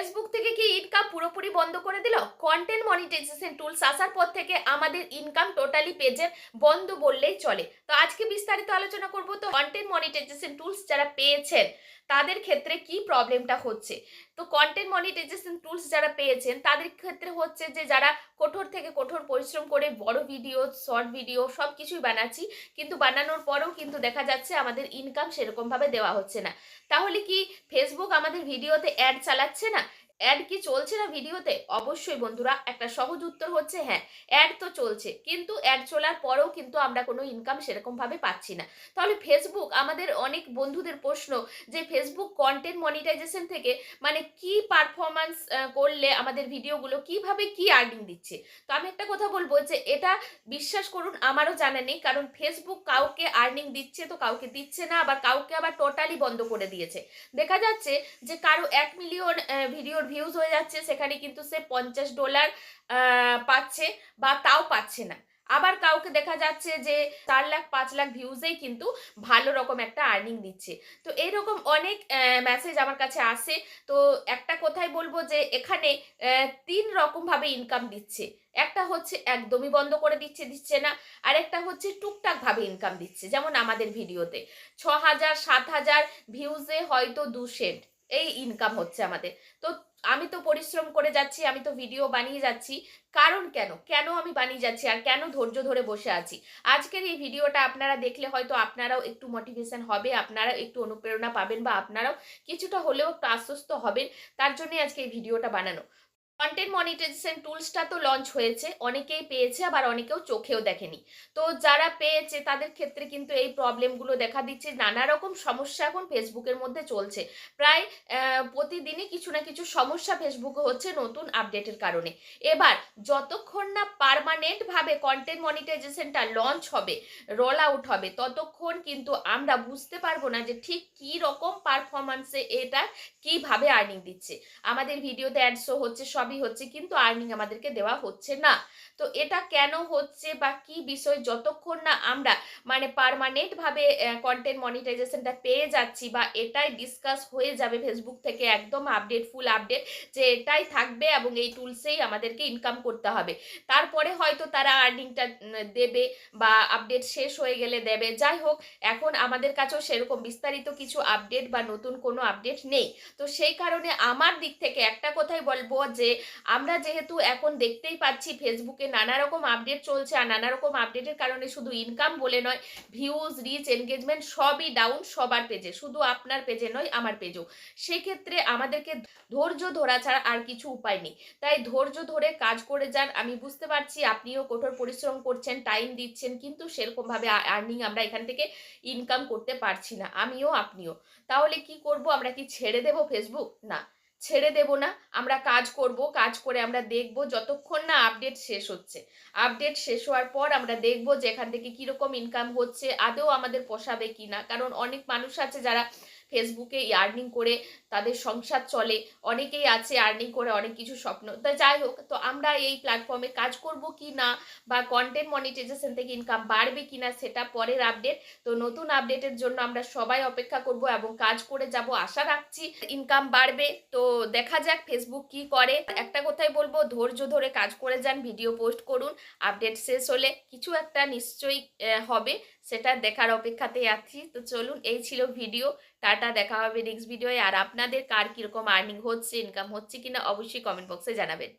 Facebook থেকে কি income পুরোপুরি বন্ধ করে দিল? কন্টেন্ট মনিটাইজেশন টুলস আসার পর থেকে আমাদের ইনকাম টোটালি পেজের বন্ধ বললেই চলে। তো আজকে বিস্তারিত আলোচনা করব। তো কন্টেন্ট মনিটাইজেশন টুলস যারা পেয়েছেন, তাদের ক্ষেত্রে কি প্রবলেমটা হচ্ছে? তো কন্টেন্ট মনিটাইজেশন টুলস যারা পেয়েছেন, তাদের ক্ষেত্রে হচ্ছে যে যারা কঠোর থেকে কঠোর পরিশ্রম করে বড় ভিডিও শর্ট ভিডিও সব কিছুই বানাচ্ছি, কিন্তু বানানোর পরেও কিন্তু দেখা যাচ্ছে আমাদের ইনকাম সেরকমভাবে দেওয়া হচ্ছে না। তাহলে কি ফেসবুক আমাদের ভিডিওতে অ্যাড চালাচ্ছে না? অ্যাড কি চলছে না ভিডিওতে? অবশ্যই বন্ধুরা, একটা সহজ উত্তর হচ্ছে হ্যাঁ অ্যাড তো চলছে। কিন্তু অ্যাড চলার পরেও কিন্তু আমরা কোনো ইনকাম সেরকমভাবে পাচ্ছি না। তাহলে ফেসবুক আমাদের অনেক বন্ধুদের প্রশ্ন যে ফেসবুক কন্টেন্ট মনিটাইজেশন থেকে মানে কি পারফরমেন্স করলে আমাদের ভিডিওগুলো কীভাবে কি আর্নিং দিচ্ছে? তো আমি একটা কথা বলব যে এটা বিশ্বাস করুন, আমারও জানা নেই। কারণ ফেসবুক কাউকে আর্নিং দিচ্ছে তো কাউকে দিচ্ছে না, আবার কাউকে আবার টোটালি বন্ধ করে দিয়েছে। দেখা যাচ্ছে যে কারও এক মিলিয়ন ভিডিওর ভিউজ হয়ে যাচ্ছে, সেখানে কিন্তু সে পঞ্চাশ ডলার পাচ্ছে বা তাও পাচ্ছে না। আবার কাউকে দেখা যাচ্ছে যে চার লাখ, পাঁচ লাখ ভিউজেই কিন্তু ভালো রকম একটা আর্নিং দিচ্ছে। তো এইরকম অনেক মেসেজ আমার কাছে আসে। তো একটা কথাই বলব যে এখানে তিন রকমভাবে ইনকাম দিচ্ছে। একটা হচ্ছে একদমই বন্ধ করে দিচ্ছে দিচ্ছে না। আর একটা হচ্ছে টুকটাকভাবে ইনকাম দিচ্ছে, যেমন আমাদের ভিডিওতে। ছ হাজার সাত হাজার ভিউজে হয়তো দু সেন্ট এই ইনকাম হচ্ছে আমাদের। তো আমি তো পরিশ্রম করে যাচ্ছি, আমি তো ভিডিও বানিয়ে যাচ্ছি। কারণ কেন? কেন আমি বানিয়ে যাচ্ছি আর কেন ধৈর্য ধরে বসে আছি? আজকের এই ভিডিওটা আপনারা দেখলে হয়তো আপনারাও একটু মোটিভেশন হবে, আপনারাও একটু অনুপ্রেরণা পাবেন বা আপনারাও কিছুটা হলেও একটু আশ্বস্ত হবেন। তার জন্যই আজকে এই ভিডিওটা বানানো। কন্টেন্ট মনিটাইজেশন টুলসটা তো লঞ্চ হয়েছে, অনেকেই পেয়েছে, আবার অনেকেও চোখেও দেখেনি। তো যারা পেয়েছে, তাদের ক্ষেত্রে কিন্তু এই প্রবলেমগুলো দেখা দিচ্ছে। নানা রকম সমস্যা এখন ফেসবুকের মধ্যে চলছে। প্রায় প্রতিদিনই কিছু না কিছু সমস্যা ফেসবুকে হচ্ছে নতুন আপডেটের কারণে। এবার, যতক্ষণ না পারমানেন্টভাবে কন্টেন্ট মনিটাইজেশনটা লঞ্চ হবে রোল আউট হবে, ততক্ষণ কিন্তু আমরা বুঝতে পারব না যে ঠিক কী রকম পারফরমেন্সে এটা কীভাবে আর্নিং দিচ্ছে। আমাদের ভিডিওতে অ্যাড শো হচ্ছে সবই হচ্ছে কিন্তু আর্নিং আমাদেরকে দেওয়া হচ্ছে না। তো এটা কেন হচ্ছে বা কি বিষয় যতক্ষণ না আমরা মানে পারমানেন্টভাবে কন্টেন্ট মনিটাইজেশনটা পেয়ে যাচ্ছি বা এটাই ডিসকাস হয়ে যাবে ফেসবুক থেকে একদম আপডেট ফুল আপডেট যে এটাই থাকবে এবং এই টুলসেই আমাদেরকে ইনকাম করতে হবে। তারপরে হয়তো তারা আর্নিংটা দেবে বা আপডেট শেষ হয়ে গেলে দেবে। যাই হোক, এখন আমাদের কাছেও সেরকম বিস্তারিত কিছু আপডেট বা নতুন কোনো আপডেট নেই। তো সেই কারণে আমার দিক থেকে একটা কথাই বলব যে আমরা যেহেতু এখন দেখতেই পাচ্ছি ফেসবুকে নানা রকম আপডেট চলছে আর নানা রকম আপডেটের কারণে শুধু ইনকাম বলে নয় ভিউজ রিচ এনগেজমেন্ট সবই ডাউন সবার পেজে শুধু আপনার পেজে নয়, আমার পেজেও সেক্ষেত্রে আমাদেরকে ধৈর্য ধরা ছাড়া আর কিছু উপায় নেই। তাই ধৈর্য ধরে কাজ করে যান। আমি বুঝতে পারছি আপনিও কঠোর পরিশ্রম করছেন টাইম দিচ্ছেন, কিন্তু সেরকমভাবে আর্নিং আমরা এখান থেকে ইনকাম করতে পারছি না। আমিও, আপনিও। তাহলে কি করব? আমরা কি ছেড়ে দেব ফেসবুক না। ছেড়ে দেব না, আমরা কাজ করব, কাজ করে আমরা দেখব যতক্ষণ না আপডেট শেষ হচ্ছে। আপডেট শেষ হওয়ার পর আমরা দেখব যে এখান থেকে কীরকম ইনকাম হচ্ছে, আদৌ আমাদের পোষাবে কি না কারণ অনেক মানুষ আছে যারা ফেসবুকে আর্নিং করে তাদের সংসার চলে। অনেকেই আছে আর্নিং করে অনেক কিছু স্বপ্ন। তা যাই হোক, তো আমরা এই প্ল্যাটফর্মে কাজ করব কি না বা কন্টেন্ট মনিটাইজেশন থেকে ইনকাম বাড়বে কি না সেটা পরের আপডেট তো নতুন আপডেটের জন্য আমরা সবাই অপেক্ষা করব এবং কাজ করে যাব আশা রাখছি। ইনকাম বাড়বে, তো দেখা যাক ফেসবুক কি করে। একটা কথাই বলব, ধৈর্য ধরে কাজ করে যান ভিডিও পোস্ট করুন আপডেট শেষ হলে কিছু একটা নিশ্চয়ই হবে। সেটা দেখার অপেক্ষাতেই আছি। তো চলুন, এই ছিল ভিডিও। টাটা, দেখা হবে নেক্সট ভিডিওয়ে আর আপনাদের কার কীরকম আর্নিং হচ্ছে ইনকাম হচ্ছে কিনা অবশ্যই কমেন্ট বক্সে জানাবেন।